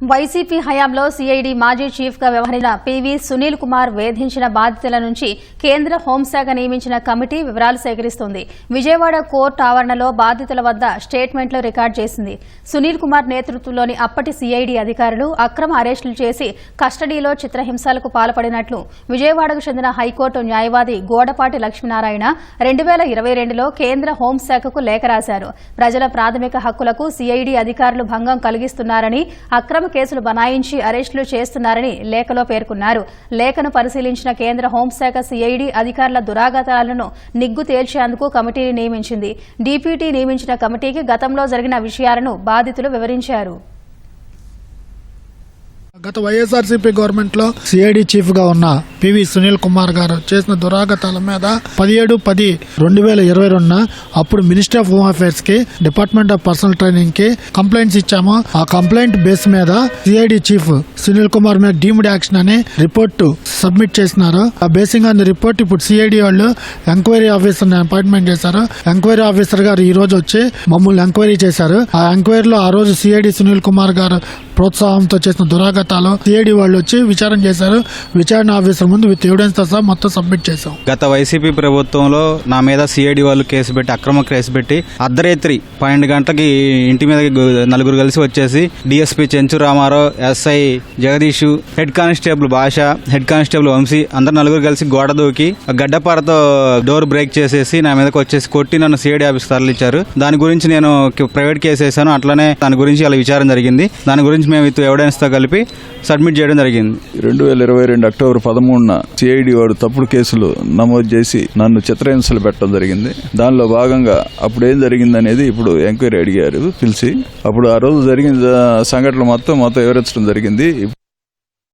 YCP హయాంలో CID మాజీ చీఫ్గా వ్యవహరించిన పివి సునీల్ కుమార్ వేధించిన బాధితుల నుంచి కేంద్ర హోంశాఖ నియమించిన కమిటీ వివరాలు సేకరిస్తోంది. విజయవాడ కోర్టు ఆవరణలో బాధితుల వద్ద స్టేట్మెంట్లు రికార్డు చేసింది. సునీల్ కుమార్ నేతృత్వంలోని అప్పటి సిఐడి అధికారులు అక్రమ అరెస్టులు చేసి కస్టడీలో చిత్రహింసలకు పాల్పడినట్లు విజయవాడకు చెందిన హైకోర్టు న్యాయవాది గోడపాటి లక్ష్మీనారాయణ రెండు వేల ఇరవై రెండులో కేంద్ర హోంశాఖకు లేఖ రాశారు. ప్రజల ప్రాథమిక హక్కులకు సిఐడి అధికారులు భంగం కలిగిస్తున్నారని అక్రమ కేసులు బనాయించి అరెస్టులు చేస్తున్నారని లేఖలో పేర్కొన్నారు. లేఖను పరిశీలించిన కేంద్ర హోంశాఖ సిఐడి అధికారుల దురాగతాలను నిగ్గు తేల్చేందుకు కమిటీని నియమించింది. డీపీటీ నియమించిన కమిటీకి గతంలో జరిగిన విషయాలను బాధితులు వివరించారు. గత వైఎస్ఆర్సీపీ గవర్నమెంట్లో సిఐడి చీఫ్గా ఉన్న పివి సునీల్ కుమార్ గారు చేసిన దురాగతాల మీద పదిహేడు పది రెండు వేల ఇరవై రెండున అప్పుడు మినిస్టర్ ఆఫ్ హోమ్ అఫైర్స్కి డిపార్ట్మెంట్ ఆఫ్ పర్సనల్ ట్రైనింగ్కి కంప్లైంట్స్ ఇచ్చాము. ఆ కంప్లైంట్ బేస్ మీద సిఐడి చీఫ్ సునీల్ కుమార్ మీద డీమ్డ్ యాక్షన్ అని రిపోర్ట్ సబ్మిట్ చేసినారు. ఆ బేసింగ్ ఆన్ రిపోర్ట్ ఇప్పుడు సిఐడి వాళ్ళు ఎంక్వైరీ ఆఫీసర్ అపాయింట్మెంట్ చేశారు. ఎంక్వైరీ ఆఫీసర్ గారు ఈ రోజు వచ్చి మమ్మల్ని ఎంక్వైరీ చేశారు. ఆ ఎంక్వైరీలో ఆ రోజు సిఐడి సునీల్ కుమార్ గారు ప్రోత్సాహంతో చేసిన దురాగతాలు సిఐడి వాళ్ళు వచ్చి విచారణ చేశారు. విచారణ ఆఫీసర్ ముందు విత్ ఎవిడెన్స్తో సహా మొత్తం సబ్మిట్ చేశాం. గత వైసీపీ ప్రభుత్వంలో నా మీద సిఐడి వాళ్ళు కేసు పెట్టి అక్రమ కేసు పెట్టి అర్ధరాత్రి పన్నెండు గంటలకి ఇంటి మీద నలుగురు కలిసి వచ్చేసి DSP Chenchu Ramarao SI Jagadish head constable Basha head constable Vamsi అందరు నలుగురు కలిసి గోడ దూకి గడ్డపారతో డోర్ బ్రేక్ చేసేసి నా మీదకి వచ్చేసి కొట్టి నన్ను సిఐడి ఆఫీస్ తరలించారు దాని గురించి నేను ప్రైవేట్ కేసు వేసాను అట్లనే దాని గురించి అలా విచారణ జరిగింది. దాని గురించి మేము విత్ ఎవిడెన్స్తో కలిపి సబ్మిట్ చేయడం జరిగింది. రెండు వేల ఇరవై రెండు అక్టోబర్ ఉన్న సిఐడి వాడు తప్పుడు కేసులు నమోదు చేసి నన్ను చిత్రహింసలు పెట్టడం జరిగింది. దానిలో భాగంగా అప్పుడు ఏం జరిగింది అనేది ఇప్పుడు ఎంక్వైరీ అడిగారు పిలిచి. అప్పుడు ఆ రోజు జరిగిన సంఘటనలు మొత్తం మొత్తం వివరించడం జరిగింది.